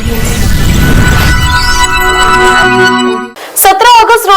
Audio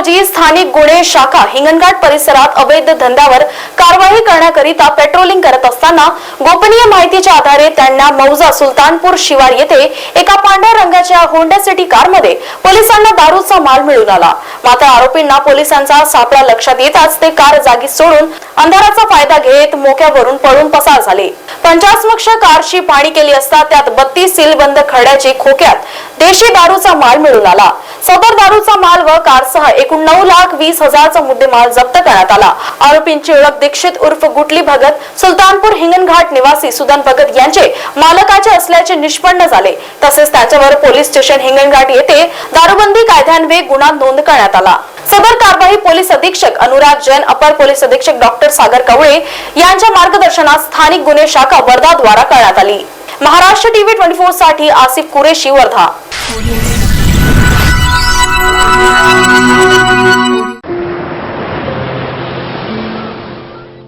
रोजी स्थानिक गुन्हे शाखा हिंगणघाट परिसरात अवैध धंद्यावर कारवाई करण्याकरिता पेट्रोलिंग करत असताना गोपनीय माहितीच्या आधारे त्यांना मौजा सुलतानपूर शिवार येथे एका पांढऱ्या रंगाच्या होंडा सिटी कारमध्ये पोलिसांना दारूचा माल मिळून आला. मात्र आरोपींना पोलिसांचा सापळा लक्षात येताच ते कार जागी सोडून अंधाराचा फायदा घेत मोक्यावरून पळून पसार झाले. पंचास्मक्ष कारची पाणी केली असता त्यात बत्तीस सीलबंद खरड्याची खोक्यात देशी दारूचा माल मिळून आला. सदर दारूचा माल व कारसह एकूण नऊ लाख वीस हजारचा मुद्देमाल जप्त करण्यात आला. आरोपींची ओळख दीक्षित उर्फ गुटली भगत सुलतानपूर हिंगणघाट निवासी सुदन भगत यांचे मालकाचे असल्याचे निष्पन्न झाले. तसेच त्याच्यावर पोलीस स्टेशन हिंगणघाट येथे दारूबंदी कायद्यान्वये गुन्हा नोंद करण्यात आला. सदर कारवाई पोलीस अधीक्षक अनुराग जैन अपर पोलीस अधीक्षक डॉक्टर सागर कवळे यांच्या मार्गदर्शनात स्थानिक गुन्हे शाखा वर्धा द्वारा करण्यात आली. महाराष्ट्र टीव्ही ट्वेंटी फोरसाठी आसिफ कुरेशी वर्धा.